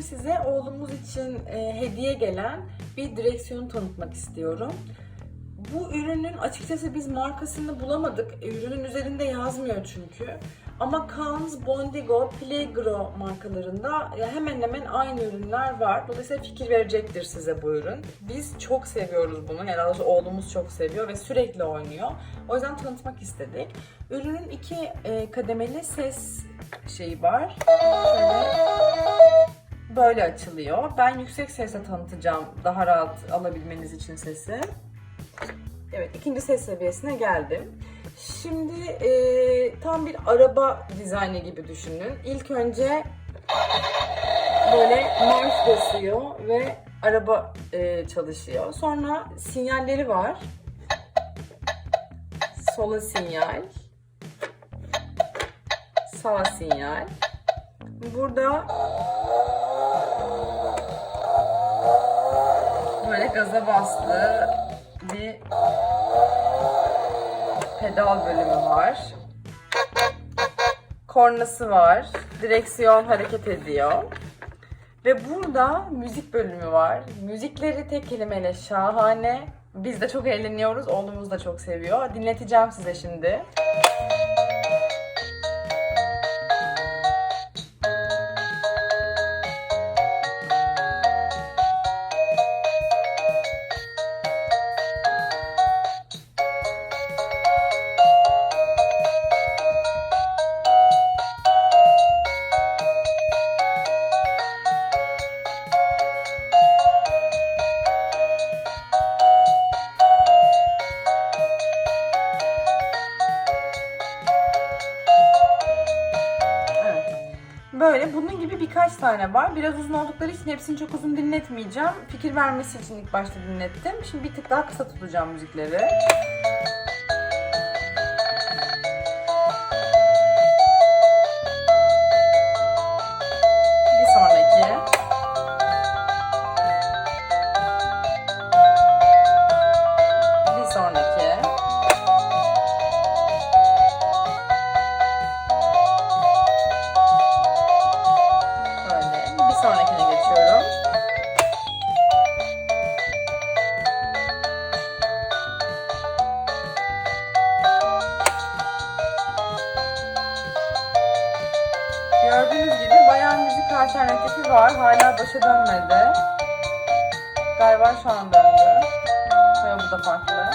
bugün size oğlumuz için e, hediye gelen bir direksiyon tanıtmak istiyorum. Bu ürünün açıkçası biz markasını bulamadık. E, Ürünün üzerinde yazmıyor çünkü. Ama Cannes, Bondigo, Plegro markalarında hemen hemen aynı ürünler var. Dolayısıyla fikir verecektir size bu ürün. Biz çok seviyoruz bunu. Yani daha oğlumuz çok seviyor ve sürekli oynuyor. O yüzden tanıtmak istedik. Ürünün iki e, kademeli ses şeyi var. Şöyle böyle açılıyor. Ben yüksek sesle tanıtacağım daha rahat alabilmeniz için sesi. Evet ikinci ses seviyesine geldim. Şimdi e, tam bir araba dizaynı gibi düşünün. İlk önce böyle marş basıyor ve araba e, çalışıyor. Sonra sinyalleri var. Sola sinyal. Sağ sinyal. Burada gaza bastığı bir pedal bölümü var. Kornası var. Direksiyon hareket ediyor. Ve burada müzik bölümü var. Müzikleri tek kelimeyle şahane. Biz de çok eğleniyoruz. Oğlumuz da çok seviyor. Dinleteceğim size şimdi. Böyle bunun gibi birkaç tane var. Biraz uzun oldukları için hepsini çok uzun dinletmeyeceğim. Fikir vermesi için ilk başta dinlettim. Şimdi bir tık daha kısa tutacağım müzikleri. Alternatifi var. Hala başa dönmedi. Galiba şu an döndü. Ve bu da farklı.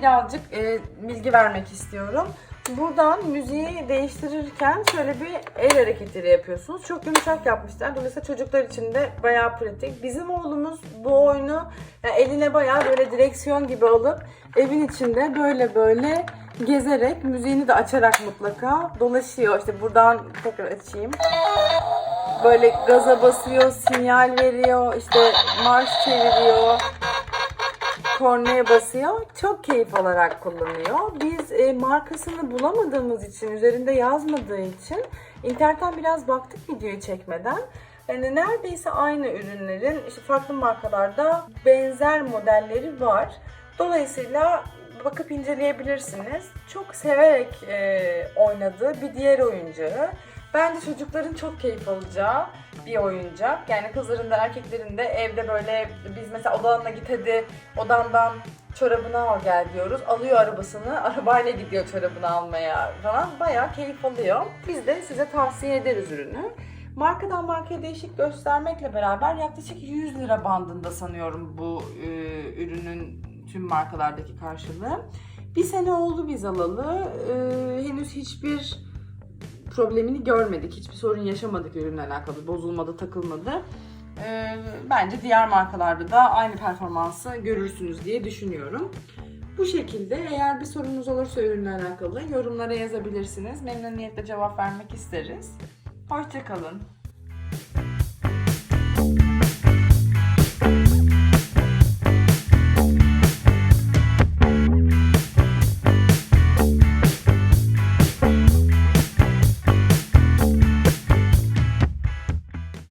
Birazcık e, bilgi vermek istiyorum. Buradan müziği değiştirirken şöyle bir el hareketleri yapıyorsunuz. Çok yumuşak yapmışlar. Dolayısıyla çocuklar için de bayağı pratik. Bizim oğlumuz bu oyunu yani eline bayağı böyle direksiyon gibi alıp evin içinde böyle böyle gezerek müziğini de açarak mutlaka dolaşıyor. İşte buradan tekrar açayım böyle gaza basıyor, sinyal veriyor, işte marş çeviriyor, kornaya basıyor. Çok keyif alarak kullanıyor. Biz e, markasını bulamadığımız için, üzerinde yazmadığı için internetten biraz baktık videoyu çekmeden. Yani neredeyse aynı ürünlerin işte farklı markalarda benzer modelleri var. Dolayısıyla bakıp inceleyebilirsiniz. Çok severek e, oynadığı bir diğer oyuncağı. Bence çocukların çok keyif alacağı bir oyuncak. Yani kızların da erkeklerin de evde böyle biz mesela odanına git hadi odandan çorabını al gel diyoruz. Alıyor arabasını, arabayla gidiyor çorabını almaya falan. Bayağı keyif alıyor. Biz de size tavsiye ederiz ürünü. Markadan markaya değişik göstermekle beraber yaklaşık 100 lira bandında sanıyorum bu e, ürünün tüm markalardaki karşılığı. Bir sene oldu biz alalı. E, henüz hiçbir problemini görmedik. Hiçbir sorun yaşamadık ürünle alakalı. Bozulmadı, takılmadı. Ee, bence diğer markalarda da aynı performansı görürsünüz diye düşünüyorum. Bu şekilde eğer bir sorunuz olursa ürünle alakalı yorumlara yazabilirsiniz. Memnuniyetle cevap vermek isteriz. Hoşçakalın.